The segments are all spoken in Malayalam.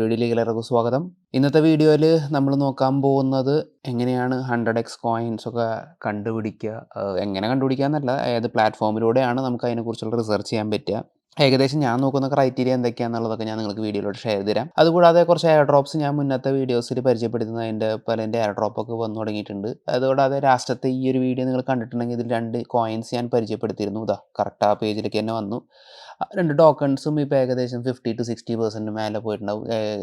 വീഡിയോയിലേക്ക് സ്വാഗതം. ഇന്നത്തെ വീഡിയോയിൽ നമ്മൾ നോക്കാൻ പോകുന്നത് എങ്ങനെയാണ് ഹൺഡ്രഡ് എക്സ് കോയിൻസ് ഒക്കെ കണ്ടുപിടിക്കുക എങ്ങനെ കണ്ടുപിടിക്കുക എന്നല്ല ഏത് പ്ലാറ്റ്ഫോമിലൂടെയാണ് നമുക്ക് അതിനെക്കുറിച്ചുള്ള റിസർച്ച് ചെയ്യാൻ പറ്റുക. ഏകദേശം ഞാൻ നോക്കുന്ന ക്രൈറ്റീരിയ എന്തൊക്കെയാണെന്നുള്ളതൊക്കെ ഞാൻ നിങ്ങൾക്ക് വീഡിയോയിലോട്ട് ഷെയർ ചെയ്ത് തരാം അതുകൂടാതെ കുറച്ച് എയർ ഡ്രോപ്സ് ഞാൻ മുന്നത്തെ വീഡിയോസിൽ പരിചയപ്പെടുത്തുന്നത് അതിന്റെ എന്റെ എയർ ഡ്രോപ്പൊക്കെ വന്നു തുടങ്ങിയിട്ടുണ്ട്. അതുകൂടാതെ രാഷ്ട്രത്തെ ഈ ഒരു വീഡിയോ നിങ്ങൾ കണ്ടിട്ടുണ്ടെങ്കിൽ ഇതിൽ രണ്ട് കോയിൻസ് ഞാൻ പരിചയപ്പെടുത്തിയിരുന്നു. ഇതാ കറക്റ്റ് ആ പേജിലേക്ക് തന്നെ വന്നു. രണ്ട് ടോക്കൺസും ഇപ്പോൾ ഏകദേശം ഫിഫ്റ്റി ടു സിക്സ്റ്റി പെർസെന്റ് മേലെ പോയിട്ടുണ്ടാവും.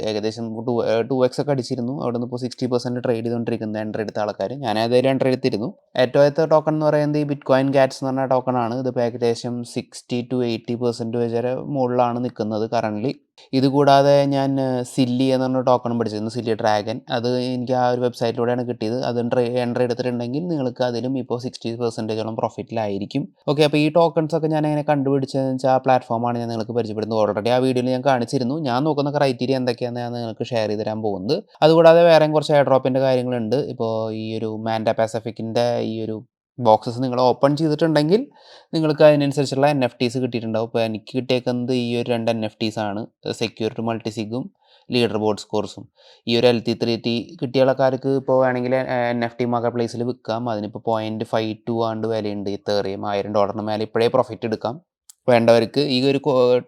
ഏകദേശം ടു ടു എക്സ് ഒക്കെ അടിച്ചിരുന്നു. അവിടെ നിന്ന് ഇപ്പോൾ സിക്സ്റ്റി പെർസെന്റ് ട്രേഡ് ചെയ്തുകൊണ്ടിരിക്കുന്ന എൻട്രി എടുത്ത ആൾക്കാർ ഞാൻ ഏതായാലും എൻട്രി എടുത്തിരുന്നു ഏറ്റവും ആദ്യത്തെ ടോക്കൺ എന്ന് പറയുന്നത് ഈ ബിറ്റ് കോയിൻ ഗാറ്റ്സ് എന്ന് പറഞ്ഞ ടോക്കൺ ആണ്. ഇതിപ്പോൾ ഏകദേശം സിക്സ്റ്റി ടു എയ്റ്റി പെർസെന്റ് വരെ മുകളിലാണ് നിൽക്കുന്നത് കറന്റ്ലി ഇതുകൂടാതെ ഞാൻ സില്ലി എന്ന് പറഞ്ഞ ടോക്കണും പഠിച്ചിരുന്നു സില്ലി ഡ്രാഗൻ അത് എനിക്ക് ആ ഒരു വെബ്സൈറ്റിലൂടെയാണ് കിട്ടിയത്. അത് എൻട്രി എടുത്തിട്ടുണ്ടെങ്കിൽ നിങ്ങൾക്ക് അതിലും ഇപ്പോൾ സിക്സ്റ്റി പെർസെന്റേജോളം പ്രോഫിറ്റിലായിരിക്കും ഓക്കെ അപ്പോൾ ഈ ടോക്കൺസ് ഒക്കെ ഞാൻ എങ്ങനെ കണ്ടുപിടിച്ചതെന്ന് വെച്ചാൽ ആ പ്ലാറ്റ്ഫോമാണ് ഞാൻ നിങ്ങൾക്ക് പരിചയപ്പെടുന്നത് ഓൾറെഡി ആ വീഡിയോയിൽ ഞാൻ കാണിച്ചിരുന്നു. ഞാൻ നോക്കുന്ന ക്രൈറ്റീരിയ എന്തൊക്കെയാണെന്ന് ഞാൻ നിങ്ങൾക്ക് ഷെയർ ചെയ്ത് തരാൻ പോകുന്നത്. അതുകൂടാതെ വേറെയും കുറച്ച് എയർ ഡ്രോപ്പിന്റെ കാര്യങ്ങളുണ്ട്. ഇപ്പോൾ ഈ ഒരു മാൻഡ പാസഫിക്കിന്റെ ഈ ഒരു ബോക്സസ് നിങ്ങൾ ഓപ്പൺ ചെയ്തിട്ടുണ്ടെങ്കിൽ നിങ്ങൾക്ക് അതിനനുസരിച്ചുള്ള എൻ എഫ് ടീസ് കിട്ടിയിട്ടുണ്ടാവും. ഇപ്പോൾ എനിക്ക് കിട്ടിയേക്കുന്നത് ഈ ഒരു രണ്ട് എൻ എഫ് ടീസ് ആണ്. സെക്യൂരിറ്റി മൾട്ടിസിഗും ലീഡർ ബോർഡ് സ്കോർസും ഈ ഒരു എൽ ടി ത്രീ ടി കിട്ടിയ ആൾക്കാർക്ക് ഇപ്പോൾ വേണമെങ്കിൽ എൻ എഫ് ടി മാർക്കറ്റ് പ്ലേസിൽ വിൽക്കാം. അതിനിപ്പോൾ പോയിന്റ് ഫൈവ് ടു ആണ്ട് വിലയുണ്ട്. ഇത്തേറിയും ആയിരം ഡോളറിന് മേലെ ഇപ്പോഴേ പ്രോഫിറ്റ് എടുക്കാം. വേണ്ടവർക്ക് ഈ ഒരു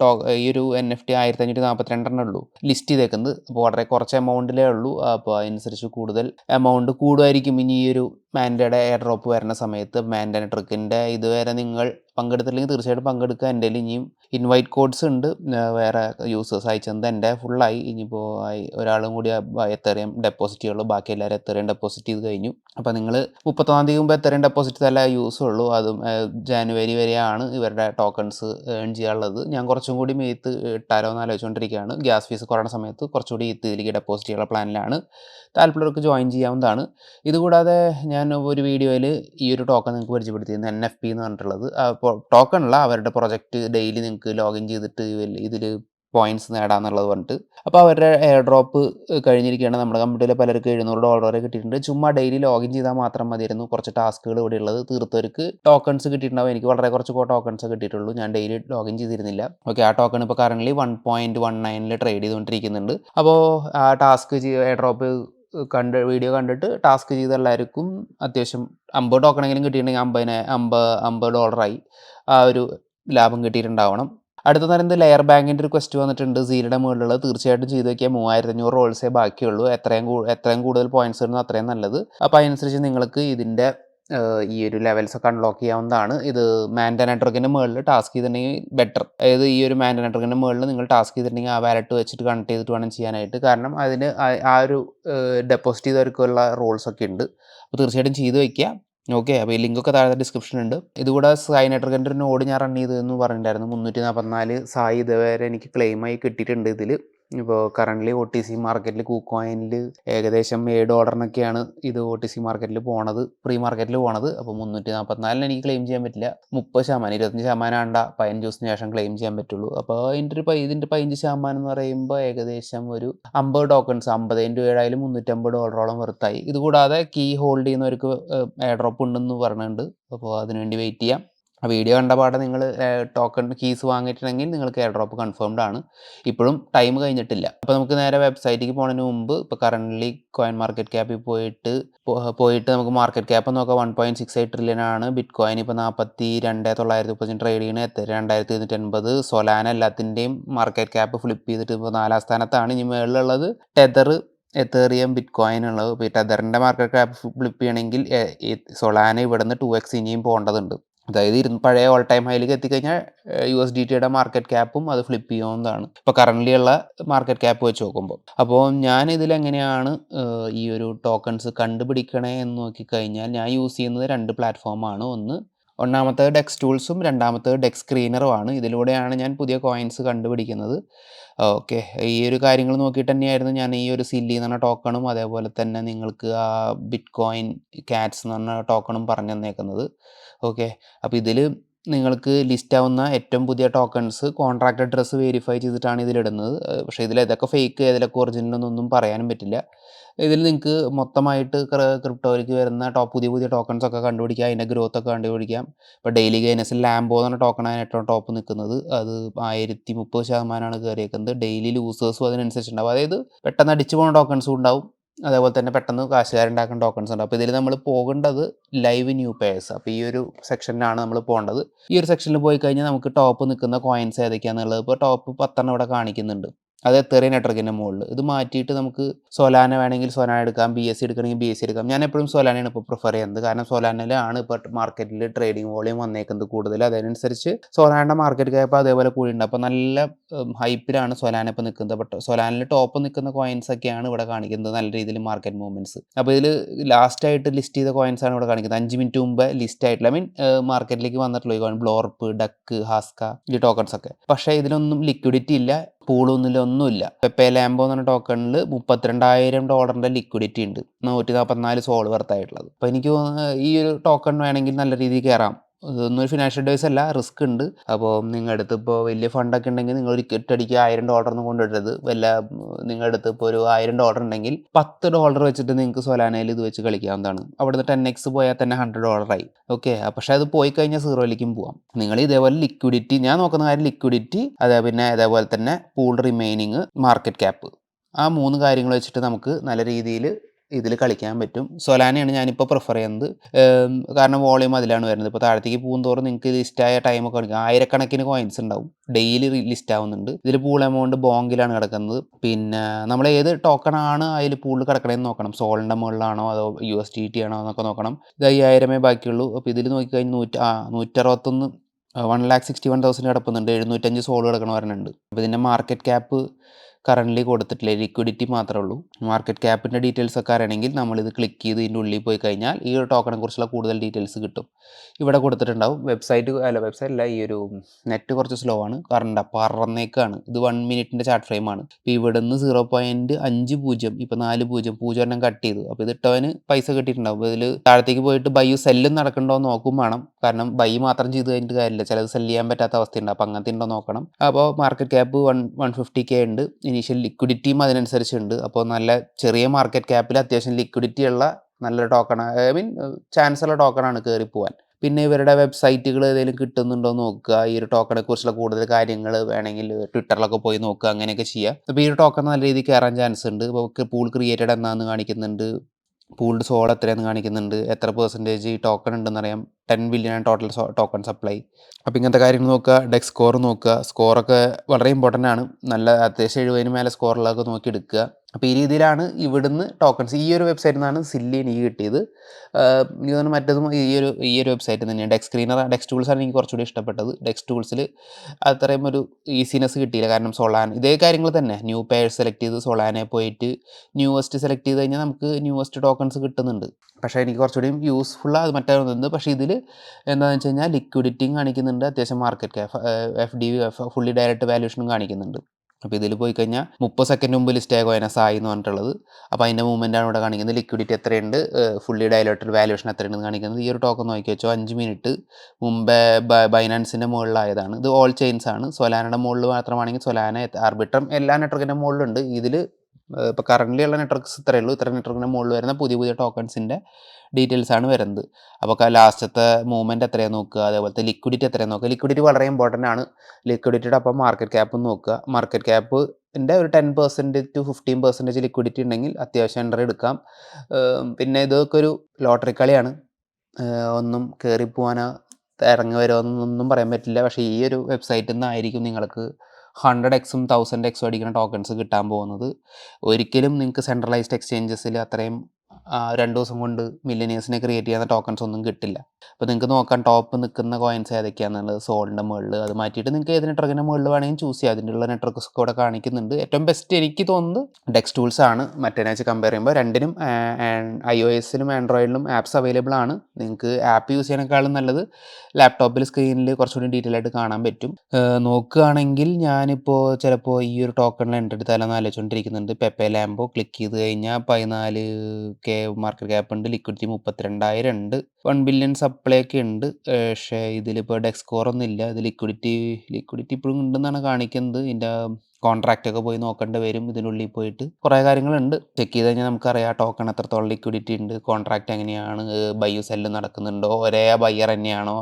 ടോ ഈ ഒരു എൻ എഫ് ടി ആയിരത്തി അഞ്ഞൂറ്റി നാൽപ്പത്തി രണ്ടെണ്ണേ ഉള്ളൂ. ലിസ്റ്റ് ചെയ്തേക്കുന്നത്. അപ്പോൾ വളരെ കുറച്ച് എമൗണ്ടിലേ ഉള്ളൂ. അപ്പോൾ അതനുസരിച്ച് കൂടുതൽ എമൗണ്ട് കൂടുമായിരിക്കും ഇനി ഈ ഒരു മാൻഡയുടെ എയർ ഡ്രോപ്പ് വരുന്ന സമയത്ത് മാൻഡ ട്രിക്കിന്റെ ഇതുവരെ നിങ്ങൾ പങ്കെടുത്തില്ലെങ്കിൽ തീർച്ചയായിട്ടും പങ്കെടുക്കുക. എന്റെ ഇനിയും ഇൻവൈറ്റ് കോഡ്സ് ഉണ്ട്. വേറെ യൂസേഴ്സ് അയച്ചത് എന്റെ ഫുള്ളായി ഇനിയിപ്പോൾ ഒരാളും കൂടി എത്രയും ഡെപ്പോസിറ്റ് ചെയ്യുള്ളൂ. ബാക്കി എല്ലാവരും എത്രയും ഡെപ്പോസിറ്റ് ചെയ്ത് കഴിഞ്ഞു. അപ്പോൾ നിങ്ങൾ മുപ്പത്തൊന്നാം തീയതി മുമ്പ് എത്രയും ഡെപ്പോസിറ്റ് തല യൂസ് ഉള്ളൂ. അതും ജാനുവരി വരെയാണ് ഇവരുടെ ടോക്കൺസ് ഏൺ ചെയ്യാനുള്ളത്. ഞാൻ കുറച്ചും കൂടി മെയ്ത്ത് ഇട്ടാലോ എന്ന് ആലോചിച്ചുകൊണ്ടിരിക്കുകയാണ്. ഗ്യാസ് ഫീസ് കുറയുന്ന സമയത്ത് കുറച്ചുകൂടി ഇതിലേക്ക് ഡെപ്പോസിറ്റ് ചെയ്യാനുള്ള പ്ലാനിലാണ് താല്പര്യമുള്ളവർക്ക് ജോയിൻ ചെയ്യാവുന്നതാണ്. ഇതുകൂടാതെ ഞാൻ ഒരു വീഡിയോയിൽ ഈ ഒരു ടോക്കൺ നിങ്ങൾക്ക് പരിചയപ്പെടുത്തിയിരുന്നു എൻ എഫ് പി എന്ന് പറഞ്ഞിട്ടുള്ളത്. ഉള്ള അവരുടെ പ്രൊജക്റ്റ് ഡെയിലി നിങ്ങൾക്ക് ലോഗിൻ ചെയ്തിട്ട് ഇതിൽ പോയിന്റ്സ് നേടാന്നുള്ളത് പറഞ്ഞിട്ട്. അപ്പോൾ അവരുടെ എയർ ഡ്രോപ്പ് കഴിഞ്ഞിരിക്കുകയാണ് നമ്മുടെ കമ്പ്യൂട്ടറിൽ പലർക്ക് എഴുന്നൂറ് ഡോളർ വരെ കിട്ടിയിട്ടുണ്ട്. ചുമ്മാ ഡെയിലി ലോഗിൻ ചെയ്താൽ മാത്രം മതിയായിരുന്നു കുറച്ച് ടാസ്കുകൾ ഇവിടെ ഉള്ളത്. തീർത്തവർക്ക് ടോക്കൺസ് കിട്ടിയിട്ടുണ്ടാവും. എനിക്ക് വളരെ കുറച്ച് ടോക്കൺസ് കിട്ടിയിട്ടുള്ളൂ. ഞാൻ ഡെയിലി ലോഗിൻ ചെയ്തിരുന്നില്ല. ഓക്കെ ആ ടോക്കൺ ഇപ്പോൾ കറന്റ് വൺ പോയിന്റ് വൺ നയനിൽ ട്രേഡ് ചെയ്തുകൊണ്ടിരിക്കുന്നുണ്ട്. അപ്പോൾ ആ ടാസ്ക് എയർ ഡ്രോപ്പ് കണ്ട് വീഡിയോ കണ്ടിട്ട് ടാസ്ക് ചെയ്ത എല്ലാവർക്കും അത്യാവശ്യം അമ്പത് ടോക്കണെങ്കിലും കിട്ടിയിട്ടുണ്ടെങ്കിൽ അമ്പതിനെ അമ്പത് അമ്പത് ഡോളറായി ആ ഒരു ലാഭം കിട്ടിയിട്ടുണ്ടാവണം. അടുത്ത പറയുന്നത് ലെയർ ബാങ്കിന്റെ ഒരു ക്വസ്റ്റ് വന്നിട്ടുണ്ട്. സീലയുടെ മുകളിലുള്ളത് തീർച്ചയായിട്ടും ചെയ്ത് നോക്കിയാൽ മൂവായിരത്തി അഞ്ഞൂറ് റോൾസേ ബാക്കിയുള്ളൂ. എത്രയും എത്രയും കൂടുതൽ പോയിന്റ്സ് വരുന്നു അത്രയും നല്ലത്. അപ്പോൾ അതിനനുസരിച്ച് നിങ്ങൾക്ക് ഇതിന്റെ ഈ ഒരു ലെവൽസൊക്കെ അൺലോക്ക് ചെയ്യാവുന്നതാണ്. ഇത് മാൻഡ നെറ്റ്വർക്കിന്റെ മുകളിൽ ടാസ്ക് ചെയ്തിട്ടുണ്ടെങ്കിൽ ബെറ്റർ അതായത് ഈ ഒരു മാൻഡ നെറ്റ്വർക്കിന്റെ മുകളിൽ നിങ്ങൾ ടാസ്ക് ചെയ്തിട്ടുണ്ടെങ്കിൽ ആ വാലറ്റ് വെച്ചിട്ട് കണക്ട് ചെയ്തിട്ട് വേണം ചെയ്യാനായിട്ട്. കാരണം അതിന് ആ- ഒരു ഡെപ്പോസിറ്റ് ചെയ്തവർക്കുള്ള റോൾസ് ഒക്കെ ഉണ്ട്. അപ്പോൾ തീർച്ചയായിട്ടും ചെയ്ത് വയ്ക്കുക. ഓക്കെ അപ്പോൾ ഈ ലിങ്കൊക്കെ താഴെ ഡിസ്ക്രിപ്ഷനുണ്ട് ഇതുകൂടെ സായി നെറ്റ്വർക്കിന്റെ ഒരു നോഡ് ഞാൻ റൺ ചെയ്തതെന്ന് പറഞ്ഞിട്ടുണ്ടായിരുന്നു. മുന്നൂറ്റി നാൽപ്പത്തിനാല് സായി ഇതുവരെ എനിക്ക് ക്ലെയിമായി കിട്ടിയിട്ടുണ്ട് ഇതിൽ ഇപ്പോൾ കറന്റ്ലി ഒ ടി സി മാർക്കറ്റിൽ കൂക്കോയിനിൽ ഏകദേശം ഏഴ് ഡോളറിനൊക്കെയാണ് ഇത് ഒ ടി സി മാർക്കറ്റിൽ പോണത് പ്രീ മാർക്കറ്റിൽ പോണത്. അപ്പോൾ മുന്നൂറ്റി നാൽപ്പത്തിനാലിന് എനിക്ക് ക്ലെയിം ചെയ്യാൻ പറ്റില്ല. മുപ്പത് ശതമാനം ഇരുപത്തഞ്ച് ശതമാനം ആണ്ട പതിനഞ്ച് ദിവസത്തിന് ശേഷം ക്ലെയിം ചെയ്യാൻ പറ്റുള്ളൂ. അപ്പോൾ അതിന്റെ ഒരു ഇതിന്റെ പതിനഞ്ച് ശതമാനം എന്ന് പറയുമ്പോൾ ഏകദേശം ഒരു അമ്പത് ടോക്കൺസ് അമ്പതിന്റെ രൂപയായാലും മുന്നൂറ്റമ്പത് ഡോളറോളം വെറുത്തായി ഇതുകൂടാതെ കീ ഹോൾഡ് ചെയ്യുന്നവർക്ക് എയർ ഡ്രോപ്പ് ഉണ്ടെന്ന് പറഞ്ഞിട്ടുണ്ട്. അപ്പോൾ അതിനുവേണ്ടി വെയിറ്റ് ചെയ്യാം. ആ വീഡിയോ കണ്ട പാടെ നിങ്ങൾ ടോക്കൺ കീസ് വാങ്ങിയിട്ടുണ്ടെങ്കിൽ നിങ്ങൾക്ക് എയർ ഡ്രോപ്പ് കൺഫേംഡ് ആണ്. ഇപ്പോഴും ടൈം കഴിഞ്ഞിട്ടില്ല. അപ്പോൾ നമുക്ക് നേരെ വെബ്സൈറ്റിലേക്ക് പോകുന്നതിന് മുമ്പ് ഇപ്പോൾ കറന്റ്ലി കോയിൻ മാർക്കറ്റ് ക്യാപ്പിൽ പോയിട്ട് പോയിട്ട് നമുക്ക് മാർക്കറ്റ് ക്യാപ്പ് നോക്കാം. One point six eight trillion ആണ്. ബിറ്റ് കോയിൻ ഇപ്പോൾ നാൽപ്പത്തി രണ്ട് തൊള്ളായിരത്തി മുപ്പത്തി ട്രേഡ് ചെയ്യണ രണ്ടായിരത്തി ഇരുന്നൂറ്റി എൺപത് സൊലാന എല്ലാത്തിന്റെയും മാർക്കറ്റ് ക്യാപ്പ് ഫ്ലിപ്പ് ചെയ്തിട്ട് ഇപ്പോൾ നാലാം സ്ഥാനത്താണ്. ഇനി മേളിലുള്ളത് ടെതർ എത്തേറിയം ബിറ്റ് കോയിൻ ഉള്ളത് ഇപ്പോൾ ടെതറിന്റെ മാർക്കറ്റ് ക്യാപ്പ് ഫ്ലിപ്പ് ചെയ്യണമെങ്കിൽ സൊലാന ഇവിടെ നിന്ന് ടു എക്സ് ഇനിയും പോകേണ്ടതുണ്ട്. അതായത് ഇരുന്ന് പഴയ ഓൾ ടൈം ഹൈയിലേക്ക് എത്തിക്കഴിഞ്ഞാൽ യു എസ് ഡി ടിയുടെ മാർക്കറ്റ് ക്യാപ്പും അത് ഫ്ലിപ്പ് ചെയ്യാവുന്നതാണ് ഇപ്പോൾ കറന്റ് ഉള്ള മാർക്കറ്റ് ക്യാപ്പ് വെച്ച് നോക്കുമ്പോൾ അപ്പോൾ ഞാൻ ഇതിലെങ്ങനെയാണ് എങ്ങനെയാണ് ഈ ഒരു ടോക്കൺസ് കണ്ടുപിടിക്കണേ എന്ന് നോക്കിക്കഴിഞ്ഞാൽ ഞാൻ യൂസ് ചെയ്യുന്നത് രണ്ട് പ്ലാറ്റ്ഫോമാണ് ഒന്ന് ഒന്നാമത്തേത് ഡെക്സ് ടൂൾസും രണ്ടാമത്തേത് ഡെക്സ് സ്ക്രീനറുമാണ് ഇതിലൂടെയാണ് ഞാൻ പുതിയ കോയിൻസ് കണ്ടുപിടിക്കുന്നത്. ഓക്കെ ഈ ഒരു കാര്യങ്ങൾ നോക്കിയിട്ട് തന്നെയായിരുന്നു ഞാൻ ഈ ഒരു സില്ലി എന്ന് പറഞ്ഞ ടോക്കണും അതേപോലെ തന്നെ നിങ്ങൾക്ക് ആ ബിറ്റ് കോയിൻ ക്യാറ്റ്സ് എന്ന് പറഞ്ഞ ടോക്കണും പറഞ്ഞു തന്നേക്കുന്നത്. ഓക്കെ അപ്പോൾ ഇതിൽ നിങ്ങൾക്ക് ലിസ്റ്റ് ആവുന്ന ഏറ്റവും പുതിയ ടോക്കൺസ് കോൺട്രാക്ട് അഡ്രസ്സ് വെരിഫൈ ചെയ്തിട്ടാണ് ഇതിലിടുന്നത് പക്ഷേ ഇതിൽ ഏതൊക്കെ ഫേക്ക് ഏതൊക്കെ ഒറിജിനൽ എന്നൊന്നും പറയാനും പറ്റില്ല. ഇതിൽ നിങ്ങൾക്ക് മൊത്തമായിട്ട് ക്രിപ്റ്റോയിലേക്ക് വരുന്ന ടോപ്പ് പുതിയ പുതിയ ടോക്കൺസ് ഒക്കെ കണ്ടുപിടിക്കാം. അതിന്റെ ഗ്രോത്ത് ഒക്കെ കണ്ടുപിടിക്കാം. ഇപ്പോൾ ഡെയിലി ഗൈനസിൽ ലാംബോ എന്ന ടോക്കണാണ് ഏറ്റവും ടോപ്പ് നിൽക്കുന്നത്. അത് ആയിരത്തി മുപ്പത് ശതമാനമാണ് കയറിയേക്കുന്നത്. ഡെയിലി ലൂസേഴ്സും അതിനനുസരിച്ചുണ്ടാവും അതായത് പെട്ടെന്ന് അടിച്ചു പോകുന്ന ടോക്കൺസും ഉണ്ടാവും. അതേപോലെ തന്നെ പെട്ടെന്ന് കാശുകാരുണ്ടാക്കുന്ന ടോക്കൺസ് ഉണ്ട് അപ്പോൾ ഇതിൽ നമ്മൾ പോകേണ്ടത് ലൈവ് ന്യൂ പേഴ്സ് അപ്പോൾ ഈ ഒരു സെക്ഷനിലാണ് നമ്മൾ പോകേണ്ടത്. ഈ ഒരു സെക്ഷനിൽ പോയി കഴിഞ്ഞാൽ നമുക്ക് ടോപ്പ് നിൽക്കുന്ന കോയിൻസ് ഏതൊക്കെയാണെന്നുള്ളത് ഇപ്പോൾ ടോപ്പ് പത്തെണ്ണം ഇവിടെ കാണിക്കുന്നുണ്ട്. അത് എത്തേറിയ നെറ്റ്വർക്കിന്റെ മുകളിൽ ഇത് മാറ്റിയിട്ട് നമുക്ക് സൊലാന വേണമെങ്കിൽ സൊലാന എടുക്കാം ബി എസ് സി എടുക്കണമെങ്കിൽ ബി എസ് സി എടുക്കാം. ഞാൻ എപ്പോഴും സൊലാനയാണ് ഇപ്പോൾ പ്രിഫർ ചെയ്യുന്നത്. കാരണം സൊലാനയിലാണ് ഇപ്പോൾ മാർക്കറ്റിൽ ട്രേഡിംഗ് വോളിയം വന്നേക്കുന്നത് കൂടുതൽ അതിനനുസരിച്ച് സൊലാനയുടെ മാർക്കറ്റ് ക്യാപ്പ് അതേപോലെ കൂടിയുണ്ട് അപ്പോൾ നല്ല ഹൈപ്പിലാണ് സൊലാന ഇപ്പോൾ നിൽക്കുന്നത് ബട്ട് സൊലാനിൽ ടോപ്പ് നിൽക്കുന്ന കോയിൻസ് ഒക്കെയാണ് ഇവിടെ കാണിക്കുന്നത് നല്ല രീതിയിൽ മാർക്കറ്റ് മൂവ്മെന്റ്സ് അപ്പോൾ ഇതിൽ ലാസ്റ്റ് ആയിട്ട് ലിസ്റ്റ് ചെയ്ത കോയിൻസ് ആണ് ഇവിടെ കാണിക്കുന്നത്. അഞ്ച് മിനിറ്റ് മുമ്പ് ലിസ്റ്റ് ആയിട്ടില്ല ഐ മീൻ മാർക്കറ്റിലേക്ക് വന്നിട്ടുള്ള ഈ കോയിൻ ബ്ലോർപ്പ് ഡക്ക് ഹാസ്ക ഈ ടോക്കൺസ് ഒക്കെ. പക്ഷേ ഇതിനൊന്നും ലിക്വിഡിറ്റി ഇല്ല. പൂളൊന്നുമില്ല ഒന്നുമില്ല പെപ്പേ ലാംബോ എന്ന് പറഞ്ഞ ടോക്കണിൽ മുപ്പത്തിരണ്ടായിരം ഡോളറിന്റെ ലിക്വിഡിറ്റി ഉണ്ട്. നൂറ്റി നാൽപ്പത്തിനാല് സോൾ വർത്തായിട്ടുള്ളത് അപ്പോൾ എനിക്ക് ഈ ഒരു ടോക്കൺ വേണമെങ്കിൽ നല്ല രീതിയിൽ കയറാം ഇതൊന്നും ഒരു ഫിനാൻഷ്യൽ അഡ്വൈസ് അല്ല റിസ്ക് ഉണ്ട്. അപ്പോൾ നിങ്ങളുടെ അടുത്ത് ഇപ്പോൾ വലിയ ഫണ്ടൊക്കെ ഉണ്ടെങ്കിൽ നിങ്ങൾ ഒരു കെട്ടടിക്ക് ആയിരം ഡോളർ ഒന്നും കൊണ്ടുവരരുത്. വല്ല നിങ്ങളുടെ അടുത്ത് ഇപ്പോൾ ഒരു ആയിരം ഡോളർ ഉണ്ടെങ്കിൽ പത്ത് ഡോളർ വെച്ചിട്ട് നിങ്ങൾക്ക് സൊലാനയിൽ ഇത് വെച്ച് കളിക്കാവുന്നതാണ്. അവിടുന്ന് ടെൻ എക്സ് പോയാൽ തന്നെ ഹൺഡ്രഡ് ഡോളറായി ഓക്കെ പക്ഷേ അത് പോയി കഴിഞ്ഞാൽ സീറോയിലേക്കും പോവാം. നിങ്ങൾ ഇതേപോലെ ലിക്വിഡിറ്റി ഞാൻ നോക്കുന്ന കാര്യം ലിക്വിഡിറ്റി അതേ പിന്നെ അതേപോലെ തന്നെ പൂൾ റിമൈനിങ് മാർക്കറ്റ് ക്യാപ്പ് ആ മൂന്ന് കാര്യങ്ങൾ വെച്ചിട്ട് നമുക്ക് നല്ല രീതിയിൽ ഇതിൽ കളിക്കാൻ പറ്റും. സൊലാനയാണ് ഞാനിപ്പോൾ പ്രിഫർ ചെയ്യുന്നത്. കാരണം വോളിയം അതിലാണ് വരുന്നത്. ഇപ്പോൾ താഴത്തേക്ക് പോകുന്നതോറും നിങ്ങൾക്ക് ലിസ്റ്റായ ടൈമൊക്കെ കളിക്കും ആയിരക്കണക്കിന് കോയിൻസ് ഉണ്ടാവും. ഡെയിലി ലിസ്റ്റ് ആവുന്നുണ്ട്. ഇതിൽ പൂൾ എമൗണ്ട് ബോങ്കിലാണ് കിടക്കുന്നത്. പിന്നെ നമ്മൾ ഏത് ടോക്കൺ ആണ് അതിൽ പൂളിൽ കിടക്കണമെന്ന് നോക്കണം. സോളിന്റെ മുകളിലാണോ അതോ യു എസ് ടി ടി ആണോ എന്നൊക്കെ നോക്കണം. ഇത് അയ്യായിരമേ ബാക്കിയുള്ളൂ. അപ്പോൾ ഇതിൽ നോക്കിക്കഴിഞ്ഞാൽ നൂറ്റ ആ നൂറ്ററുപത്തൊന്ന് one lakh sixty one thousand കിടപ്പുന്നുണ്ട്. എഴുന്നൂറ്റഞ്ച് സോൾ കിടക്കണ പറഞ്ഞിട്ടുണ്ട് അപ്പോൾ ഇതിന്റെ മാർക്കറ്റ് ക്യാപ്പ് കറന്റ്ലി കൊടുത്തിട്ടില്ല ലിക്വിഡിറ്റി മാത്രമേ ഉള്ളൂ. മാർക്കറ്റ് ക്യാപ്പിന്റെ ഡീറ്റെയിൽസ് ഒക്കെ അറിയണമെങ്കിൽ നമ്മളിത് ക്ലിക്ക് ചെയ്ത് ഇതിന്റെ ഉള്ളിൽ പോയി കഴിഞ്ഞാൽ ഈ ഒരു ടോക്കണെ കുറിച്ചുള്ള കൂടുതൽ ഡീറ്റെയിൽസ് കിട്ടും. ഇവിടെ കൊടുത്തിട്ടുണ്ടാവും വെബ്സൈറ്റ് അല്ല വെബ്സൈറ്റ് അല്ല ഈ ഒരു നെറ്റ് കുറച്ച് സ്ലോ ആണ്. കറണ്ട് പറന്നേക്കാണ് ഇത് വൺ മിനിറ്റിന്റെ ചാർട്ട് ഫ്രെയിമാണ് ഇപ്പോൾ ഇവിടെ നിന്ന് സീറോ പോയിന്റ് അഞ്ച് പൂജ്യം ഇപ്പോൾ നാല് പൂജ്യം പൂജ്യം എണ്ണം കട്ട് ചെയ്തു. അപ്പോൾ ഇത് ഇട്ടവന് പൈസ കിട്ടിയിട്ടുണ്ടാവും. അപ്പോൾ ഇതിൽ താഴത്തേക്ക് പോയിട്ട് ബൈ സെല്ലും നടക്കണ്ടോ എന്ന് നോക്കും വേണം. കാരണം ബൈ മാത്രം ചെയ്ത് കഴിഞ്ഞിട്ട് കാര്യമില്ല. ചിലത് സെല്ല് ചെയ്യാൻ പറ്റാത്ത അവസ്ഥയുണ്ട്. അപ്പോൾ അങ്ങനത്തെ ഉണ്ടോ നോക്കണം. അപ്പോൾ market cap one one fifty K ഉണ്ട്. ഇനീഷ്യൽ ലിക്വിഡിറ്റിയും അതിനനുസരിച്ചുണ്ട്. അപ്പോൾ നല്ല ചെറിയ മാർക്കറ്റ് ക്യാപ്പിൽ അത്യാവശ്യം ലിക്വിഡിറ്റി ഉള്ള നല്ല ടോക്കൺ ഐ മീൻ ചാൻസ് ഉള്ള ടോക്കണാണ് കയറി പോകാൻ പിന്നെ ഇവരുടെ വെബ്സൈറ്റുകൾ ഏതെങ്കിലും കിട്ടുന്നുണ്ടോ നോക്കുക. ഈ ഒരു ടോക്കണെ കുറിച്ചുള്ള കൂടുതൽ കാര്യങ്ങൾ വേണമെങ്കിൽ ട്വിറ്ററിലൊക്കെ പോയി നോക്കുക. അങ്ങനെയൊക്കെ ചെയ്യുക അപ്പോൾ ഈ ഒരു ടോക്കൺ നല്ല രീതിയിൽ കയറാൻ ചാൻസ് ഉണ്ട്. ഇപ്പോൾ പൂൾ ക്രിയേറ്റഡ് എന്നാന്ന് കാണിക്കുന്നുണ്ട്. പൂൾഡ് സോൾ എത്രയാണെന്ന് കാണിക്കുന്നുണ്ട് എത്ര പെർസെന്റേജ് ടോക്കൺ ഉണ്ടെന്ന് അറിയാം ten billion total token supply അപ്പോൾ ഇങ്ങനത്തെ കാര്യങ്ങൾ നോക്കുക ഡെക്സ് സ്കോർ നോക്കുക സ്കോറൊക്കെ വളരെ ഇമ്പോർട്ടന്റ് ആണ്. നല്ല അത്യാവശ്യം എഴുപതിന് മേലെ സ്കോറുള്ളതൊക്കെ നോക്കി എടുക്കുക അപ്പോൾ ഈ രീതിയിലാണ് ഇവിടുന്ന് ടോക്കൺസ് ഈ ഒരു വെബ്സൈറ്റിൽ നിന്നാണ് സില്ലി എനിക്ക് കിട്ടിയത്. ആഹ് എനിക്ക് തോന്നുന്നു മറ്റതും ഈ ഒരു ഈ ഒരു വെബ്സൈറ്റ് തന്നെയാണ്. ഡെക്സ് സ്ക്രീനർ ഡെക്സ് ടൂൾസാണ് എനിക്ക് കുറച്ചുകൂടി ഇഷ്ടപ്പെട്ടത്. ഡെക്സ് ടൂൾസിൽ അത്രയും ഒരു ഈസിനെസ് കിട്ടിയില്ല. കാരണം സൊളാൻ ഇതേ കാര്യങ്ങൾ തന്നെ. ന്യൂ പേഴ്സ് സെലക്ട് ചെയ്ത് സൊളാനെ പോയിട്ട് ന്യൂവസ്റ്റ് സെലക്ട് ചെയ്ത് കഴിഞ്ഞാൽ നമുക്ക് ന്യൂവസ്റ്റ് ടോക്കൺസ് കിട്ടുന്നുണ്ട്. പക്ഷേ എനിക്ക് കുറച്ചുകൂടി യൂസ്ഫുൾ അത് മറ്റേ തോന്നുന്നത് പക്ഷേ ഇതിൽ എന്താണെന്ന് വെച്ച് കഴിഞ്ഞാൽ ലിക്വിഡിറ്റിയും കാണിക്കുന്നുണ്ട്. അത്യാവശ്യം market F D fully direct വാല്യൂഷനും കാണിക്കുന്നുണ്ട്. അപ്പോൾ ഇതിൽ പോയി കഴിഞ്ഞാൽ മുപ്പത് സെക്കൻഡ് മുമ്പ് ലിസ്റ്റ് ആയ കോയിന സായി എന്ന് പറഞ്ഞിട്ടുള്ളത് അപ്പോൾ അതിന്റെ മൂവ്മെന്റാണ് ഇവിടെ കാണിക്കുന്നത്. ലിക്വിഡിറ്റി എത്രയുണ്ട്? ഫുള്ളി ഡയലോട്ടഡ് വാല്യൂഷൻ എത്രയുണ്ടെന്ന് കാണിക്കുന്നത്. ഈ ഒരു ടോക്കൺ നോക്കി വെച്ചോ. അഞ്ച് മിനിറ്റ് മുമ്പേ ബൈനാൻസിന്റെ മുകളിലായതാണ്. ഇത് ഓൾ ചെയിൻസ് ആണ്. സൊലാനയുടെ മുകളിൽ മാത്രമാണെങ്കിൽ സൊലാന ആർബിട്രം എല്ലാ നെറ്റ്വർക്കിന്റെ മുകളിലുണ്ട്. ഇതിൽ ഇപ്പോൾ കറന്റ് ഉള്ള നെറ്റ്വർക്ക്സ് ഇത്രയേ ഉള്ളൂ. ഇത്ര നെറ്റ്വർക്കിന്റെ മുകളിൽ വരുന്ന പുതിയ പുതിയ ടോക്കൺസിന്റെ ഡീറ്റെയിൽസ് ആണ് വരുന്നത്. അപ്പോൾ ലാസ്റ്റത്തെ മൂവ്മെന്റ് എത്രയാണ് നോക്കുക? അതേപോലത്തെ ലിക്വിഡിറ്റി എത്രയാണ് നോക്കുക? ലിക്വിഡിറ്റി വളരെ ഇമ്പോർട്ടന്റ് ആണ്. ലിക്വിഡിറ്റിയുടെ അപ്പം മാർക്കറ്റ് ക്യാപ്പ് നോക്കുക. മാർക്കറ്റ് ക്യാപ്പ് ക്യാപ്പിന്റെ ഒരു ten percent to fifteen percentage liquidity ഉണ്ടെങ്കിൽ അത്യാവശ്യം എന്റർ എടുക്കാം. പിന്നെ ഇതൊക്കെ ഒരു ലോട്ടറി കളിയാണ്. ഒന്നും കയറിപ്പോവാനോ ഇറങ്ങി വരുമെന്നൊന്നും പറയാൻ പറ്റില്ല. പക്ഷേ ഈ ഒരു വെബ്സൈറ്റിൽ നിന്നായിരിക്കും നിങ്ങൾക്ക് ഹൺഡ്രഡ് എക്സും തൗസൻഡ് എക്സും അടിക്കുന്ന ടോക്കൺസ് കിട്ടാൻ പോകുന്നത്. ഒരിക്കലും നിങ്ങൾക്ക് സെൻട്രലൈസ്ഡ് എക്സ്ചേഞ്ചസിൽ അത്രയും രണ്ട് ദിവസം കൊണ്ട് മില്ലനിയേഴ്സിനെ ക്രിയേറ്റ് ചെയ്യുന്ന ടോക്കൺസ് ഒന്നും കിട്ടില്ല. അപ്പോൾ നിങ്ങൾക്ക് നോക്കാം ടോപ്പ് നിൽക്കുന്ന കോയിൻസ് ഏതൊക്കെയാണെന്നുള്ളത് സോളിന്റെ മുകളിൽ അത് മാറ്റിയിട്ട് നിങ്ങൾക്ക് ഏത് നെറ്റ്വർക്കിന്റെ മുകളിൽ വേണമെങ്കിൽ ചൂസ് ചെയ്യാം. അതിന്റെ നെറ്റ്വർക്ക്സ് ഒക്കെ ഇവിടെ കാണിക്കുന്നുണ്ട്. ഏറ്റവും ബെസ്റ്റ് എനിക്ക് തോന്നുന്നത് ഡെക്സ് ടൂൾസ് ആണ്. മറ്റേ വെച്ച് കമ്പയർ ചെയ്യുമ്പോൾ രണ്ടിനും ഐ ഒ എസിലും ആൻഡ്രോയിഡിലും ആപ്സ് അവൈലബിൾ ആണ്. നിങ്ങൾക്ക് ആപ്പ് യൂസ് ചെയ്യണേക്കാളും നല്ലത് ലാപ്ടോപ്പിൽ സ്ക്രീനിൽ കുറച്ചുകൂടി ഡീറ്റെയിൽ ആയിട്ട് കാണാൻ പറ്റും. നോക്കുകയാണെങ്കിൽ ഞാനിപ്പോൾ ചിലപ്പോൾ ഈ ഒരു ടോക്കണിൽ എന്റർ എടുത്താലെന്ന് ആലോചിച്ചുകൊണ്ടിരിക്കുന്നുണ്ട് പെപ്പെ ലാമ്പോ ക്ലിക്ക് ചെയ്ത് കഴിഞ്ഞാൽ പതിനാല് കെ മാർക്കറ്റ് ക്യാപ്പ് ഉണ്ട് ലിക്വിഡിറ്റി മുപ്പത്തിരണ്ടായിരം ഉണ്ട്. വൺ ബില്യൺ സപ്ലൈ ഒക്കെ ഉണ്ട് പക്ഷേ ഇതിലിപ്പോൾ ഡെക്സ്കോർ ഒന്നും ഇല്ല ഇത് ലിക്വിഡിറ്റി ലിക്വിഡിറ്റി ഇപ്പോഴും ഉണ്ടെന്നാണ് കാണിക്കുന്നത്. ഇതിന്റെ കോൺട്രാക്റ്റ് ഒക്കെ പോയി നോക്കേണ്ടി വരും. ഇതിനുള്ളിൽ പോയിട്ട് കുറേ കാര്യങ്ങളുണ്ട്. ചെക്ക് ചെയ്ത് കഴിഞ്ഞാൽ നമുക്കറിയാം ടോക്കൺ എത്രത്തോളം ലിക്വിഡിറ്റി ഉണ്ട്. കോൺട്രാക്റ്റ് എങ്ങനെയാണ്? ബയ്യു സെല്ല് നടക്കുന്നുണ്ടോ? ഒരേ ബയ്യർ തന്നെയാണോ?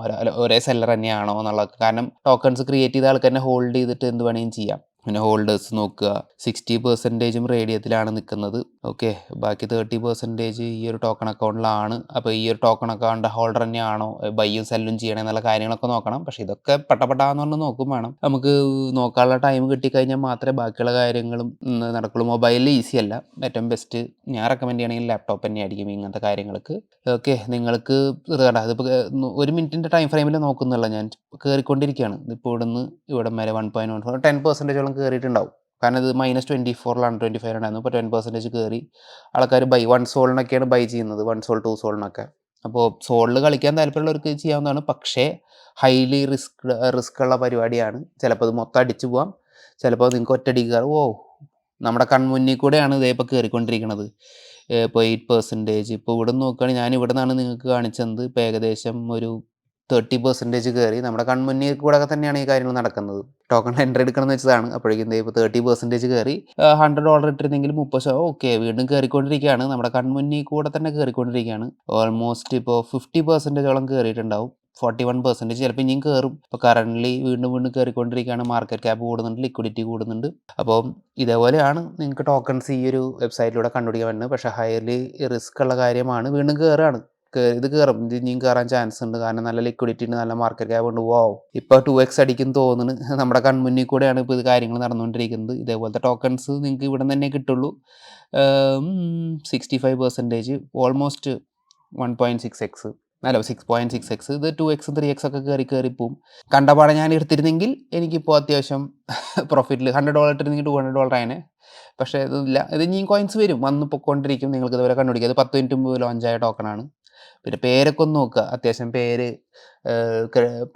ഒരേ സെല്ലർ തന്നെയാണോ എന്നുള്ളത് കാരണം ടോക്കൺസ് ക്രിയേറ്റ് ചെയ്ത ആൾക്ക് തന്നെ ഹോൾഡ് ചെയ്തിട്ട് എന്ത് വേണമെങ്കിലും ചെയ്യാം. പിന്നെ ഹോൾഡേഴ്സ് നോക്കുക. സിക്സ്റ്റി പെർസെന്റേജും റേഡിയത്തിലാണ് നിൽക്കുന്നത്. ഓക്കെ ബാക്കി തേർട്ടി പെർസെന്റേജ് ഈ ഒരു ടോക്കൺ അക്കൗണ്ടിലാണ് അപ്പോൾ ഈ ഒരു ടോക്കൺ അക്കൗണ്ട് ഹോൾഡർ തന്നെയാണോ? ബൈയും സെല്ലും ചെയ്യണേ എന്നുള്ള കാര്യങ്ങളൊക്കെ നോക്കണം. പക്ഷേ ഇതൊക്കെ പട്ടപ്പെട്ടാന്ന് പറഞ്ഞ് നോക്കും വേണം. നമുക്ക് നോക്കാനുള്ള ടൈം കിട്ടിക്കഴിഞ്ഞാൽ മാത്രമേ ബാക്കിയുള്ള കാര്യങ്ങളും നടക്കുള്ളൂ. മൊബൈലിൽ ഈസി അല്ല. ഏറ്റവും ബെസ്റ്റ് ഞാൻ റെക്കമെൻഡ് ചെയ്യണമെങ്കിൽ ലാപ്ടോപ്പ് തന്നെ ആയിരിക്കും ഇങ്ങനത്തെ കാര്യങ്ങൾക്ക്. ഓക്കെ നിങ്ങൾക്ക് ഇത് കണ്ട അതിപ്പോൾ ഒരു മിനിറ്റിന്റെ ടൈം ഫ്രെയിമിൽ നോക്കുന്നില്ല ഞാൻ. കയറിക്കൊണ്ടിരിക്കുകയാണ് ഇപ്പോൾ ഇവിടുന്ന് ഇവിടം വരെ വൺ പോയിന്റ് വൺ ടെൻ പെർസെന്റേജോളം കയറിയിട്ടുണ്ടാവും കാരണം ഇത് മൈനസ് ട്വന്റി ഫോറിലാണ് ട്വന്റി ഫൈവ് ഉണ്ടായിരുന്നു ഇപ്പോൾ ടെൻ പെർസെന്റേജ് കയറി ആൾക്കാർ ബൈ വൺ സോളിനൊക്കെയാണ് ബൈ ചെയ്യുന്നത് വൺ സോൾ ടു സോളിനൊക്കെ അപ്പോൾ സോളിൽ കളിക്കാൻ താല്പര്യമുള്ളവർക്ക് ചെയ്യാവുന്നതാണ്. പക്ഷേ ഹൈലി റിസ്ക് റിസ്ക് ഉള്ള പരിപാടിയാണ്. ചിലപ്പോൾ ഇത് മൊത്തം അടിച്ചു പോവാം. ചിലപ്പോൾ നിങ്ങൾക്ക് ഒറ്റയടിക്ക് കയറും ഓ നമ്മുടെ കൺമുന്നിൽ കൂടെയാണ് ഇതേ ഇപ്പോൾ കയറിക്കൊണ്ടിരിക്കുന്നത് ഇപ്പോൾ എയ്റ്റ് പെർസെന്റേജ് ഇപ്പോൾ ഇവിടെ നിന്ന് നോക്കുകയാണെങ്കിൽ ഞാൻ ഇവിടെ നിന്നാണ് നിങ്ങൾക്ക് കാണിച്ചത്. ഇപ്പോൾ ഏകദേശം ഒരു തേർട്ടി പെർസെന്റേജ് കയറി. നമ്മുടെ കൺമുന്നിൽ കൂടെ തന്നെയാണ് ഈ കാര്യങ്ങൾ നടക്കുന്നത്. ടോക്കൺ എൻട്രി എടുക്കണമെന്ന് വെച്ചതാണ്. അപ്പോഴേക്കും ഇപ്പോൾ തേർട്ടി പെർസെന്റേജ് കയറി. ഹൺഡ്രഡ് ഡോളർ ഇട്ടിരുന്നെങ്കിൽ മുപ്പത് ശതമാനം. ഓക്കെ വീണ്ടും കയറിക്കൊണ്ടിരിക്കുകയാണ്. നമ്മുടെ കൺമുന്നിൽ കൂടെ തന്നെ കയറിക്കൊണ്ടിരിക്കുകയാണ്. ഓൾമോസ്റ്റ് ഇപ്പോൾ ഫിഫ്റ്റി പെർസെന്റേജോളം കയറിയിട്ടുണ്ടാവും. ഫോർട്ടി വൺ പെർസെന്റേജ് ചിലപ്പോൾ ഇനിയും കയറും. ഇപ്പോൾ കറന്റ്ലി വീണ്ടും വീണ്ടും കയറിക്കൊണ്ടിരിക്കുകയാണ്. മാർക്കറ്റ് ക്യാപ്പ് കൂടുന്നുണ്ട് ലിക്വിഡിറ്റി കൂടുന്നുണ്ട്. അപ്പോൾ ഇതേപോലെയാണ് നിങ്ങൾക്ക് ടോക്കൺസ് ഈ ഒരു വെബ്സൈറ്റിലൂടെ കണ്ടുപിടിക്കാൻ പറ്റുന്നത്. പക്ഷേ ഹയർലി റിസ്ക് ഉള്ള കാര്യമാണ്. വീണ്ടും കയറുകയാണ്. ഇത് കയറും ഇത് ഇനിയും കയറാൻ ചാൻസ് ഉണ്ട്. കാരണം നല്ല ലിക്വിഡിറ്റി ഉണ്ട് നല്ല മാർക്കറ്റ് ക്യാപ്പ് ഉണ്ട്. വാവ് ഇപ്പോൾ ടു എക്സ് അടിക്കും തോന്നുന്നു. നമ്മുടെ കൺമുന്നിൽ കൂടെയാണ് ഇപ്പോൾ ഇത് കാര്യങ്ങൾ നടന്നുകൊണ്ടിരിക്കുന്നത്. ഇതേപോലത്തെ ടോക്കൺസ് നിങ്ങൾക്ക് ഇവിടെ തന്നെ കിട്ടുള്ളൂ. Sixty five percentage almost one point six X അല്ല സിക്സ് പോയിന്റ് സിക്സ് എക്സ് ഇത് ടു എക്സ് ത്രീ എക്സ് ഒക്കെ കയറി കയറി പോവും. കണ്ടപാടെ ഞാൻ എടുത്തിരുന്നെങ്കിൽ എനിക്കിപ്പോൾ അത്യാവശ്യം പ്രോഫിറ്റിൽ ഹൺഡ്രഡ് ഡോളർ ഇട്ടിരുന്നെങ്കിൽ ടു ഹൺഡ്രഡ് ഡോളർ ആയനെ. പക്ഷേ ഇതില്ല. ഇത് ഇനിയും കോയിൻസ് വരും. വന്ന് പൊക്കോണ്ടിരിക്കും. നിങ്ങൾക്ക് ഇതുവരെ കണ്ടുപിടിക്കുക അത് പത്ത് മിനിറ്റ് മുമ്പ് ലോഞ്ചായ ടോക്കണാണ് പിന്നെ പേരൊക്കെ ഒന്ന് നോക്കുക. അത്യാവശ്യം പേര്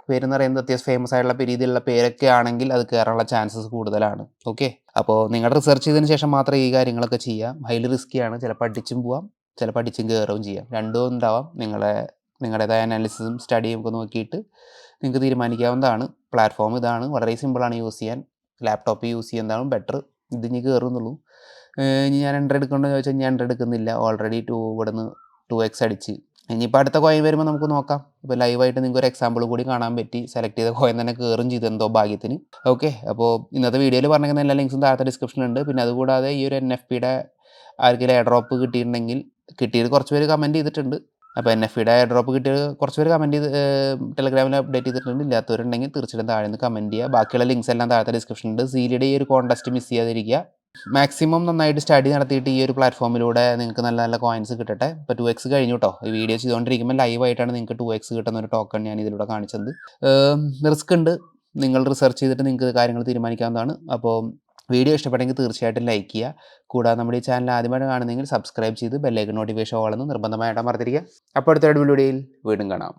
പേരെന്ന് പറയുന്നത് അത്യാവശ്യം ഫേമസ് ആയിട്ടുള്ള രീതിയിലുള്ള പേരൊക്കെ ആണെങ്കിൽ അത് കയറാനുള്ള ചാൻസസ് കൂടുതലാണ്. ഓക്കെ അപ്പോൾ നിങ്ങൾ റിസർച്ച് ചെയ്തതിന് ശേഷം മാത്രമേ ഈ കാര്യങ്ങളൊക്കെ ചെയ്യാം. ഹൈലി റിസ്ക്കിയാണ് ചിലപ്പോൾ അടിച്ചും പോവാം. ചിലപ്പോൾ അടിച്ചും കയറുകയും ചെയ്യാം. രണ്ടും ഉണ്ടാവാം. നിങ്ങളെ നിങ്ങളുടേതായ അനാലിസിസും സ്റ്റഡിയും ഒക്കെ നോക്കിയിട്ട് നിങ്ങൾക്ക് തീരുമാനിക്കാവുന്നതാണ്. പ്ലാറ്റ്ഫോം ഇതാണ്. വളരെ സിമ്പിളാണ് യൂസ് ചെയ്യാൻ. ലാപ്ടോപ്പ് യൂസ് ചെയ്യുന്നതാണ് ബെറ്റർ ഇത് ഇനി കയറുന്നുള്ളൂ ഇനി ഞാൻ എന്റർ എടുക്കണമെന്ന് ചോദിച്ചാൽ ഞാൻ എന്റർ എടുക്കുന്നില്ല. ഓൾറെഡി ടു ഇവിടെ നിന്ന് ടു എക്സ് അടിച്ച്. ഇനിയിപ്പോൾ അടുത്ത കോയിൻ വരുമ്പോൾ നമുക്ക് നോക്കാം. ഇപ്പോൾ ലൈവായിട്ട് നിങ്ങൾക്ക് ഒരു എക്സാമ്പിൾ കൂടി കാണാൻ പറ്റി. സെലക്ട് ചെയ്ത കോയിൻ തന്നെ കയറും ചെയ്തു എന്തോ ഭാഗ്യത്തിന്. ഓക്കെ അപ്പോൾ ഇന്നത്തെ വീഡിയോയിൽ പറഞ്ഞിരിക്കുന്ന എല്ലാ ലിങ്ക്സും താഴത്തെ ഡിസ്ക്രിപ്ഷനിലുണ്ട് പിന്നെ അതുകൂടാതെ ഈ ഒരു എൻ എഫ് പിയുടെ ആർക്കെങ്കിലും എയർ കിട്ടിയിട്ടുണ്ടെങ്കിൽ കിട്ടിയത് കുറച്ച് പേര് കമന്റ് ചെയ്തിട്ടുണ്ട്. അപ്പോൾ എൻ എഫ് പിയുടെ ഡ്രോപ്പ് കിട്ടിയത് കുറച്ച് പേര് കമന്റ് ചെയ്ത് ടെലഗ്രാമിൽ അപ്ഡേറ്റ് ചെയ്തിട്ടുണ്ട്. ഇല്ലാത്തവരുണ്ടെങ്കിൽ തീർച്ചയായിട്ടും താഴെ നിന്ന് കമന്റ് ചെയ്യുക. ബാക്കിയുള്ള ലിങ്ക്സ് എല്ലാം താഴത്തെ ഡിസ്ക്രിപ്ഷനുണ്ട് സീലിയുടെ ഈ ഒരു കോൺടെസ്റ്റ് മിസ് ചെയ്യാതിരിക്കുക. മാക്സിമം നന്നായിട്ട് സ്റ്റഡി നടത്തിയിട്ട് ഈ ഒരു പ്ലാറ്റ്ഫോമിലൂടെ നിങ്ങൾക്ക് നല്ല നല്ല കോയിൻസ് കിട്ടട്ടെ. ഇപ്പോൾ ടു എക്സ് കഴിഞ്ഞു കേട്ടോ ഈ വീഡിയോ ചെയ്തുകൊണ്ടിരിക്കുമ്പോൾ ലൈവായിട്ടാണ് നിങ്ങൾക്ക് ടു എക്സ് കിട്ടുന്ന ഒരു ടോക്കൺ ഞാൻ ഇതിലൂടെ കാണിച്ചത്. റിസ്ക് ഉണ്ട്. നിങ്ങൾ റിസർച്ച് ചെയ്തിട്ട് നിങ്ങൾക്ക് കാര്യങ്ങൾ തീരുമാനിക്കാവുന്നതാണ്. അപ്പോൾ വീഡിയോ ഇഷ്ടപ്പെട്ടെങ്കിൽ തീർച്ചയായിട്ടും ലൈക്ക് ചെയ്യുക കൂടാതെ നമ്മുടെ ഈ ചാനൽ ആദ്യമായിട്ട് കാണുന്നെങ്കിൽ സബ്സ്ക്രൈബ് ചെയ്ത് ബെല്ലൈക്കൺ നോട്ടിഫിക്കേഷൻ ഓളെന്ന് നിർബന്ധമായിട്ട് മറന്നിരിക്കുക അപ്പോൾ അടുത്ത വീഡിയോയിൽ വീണ്ടും കാണാം.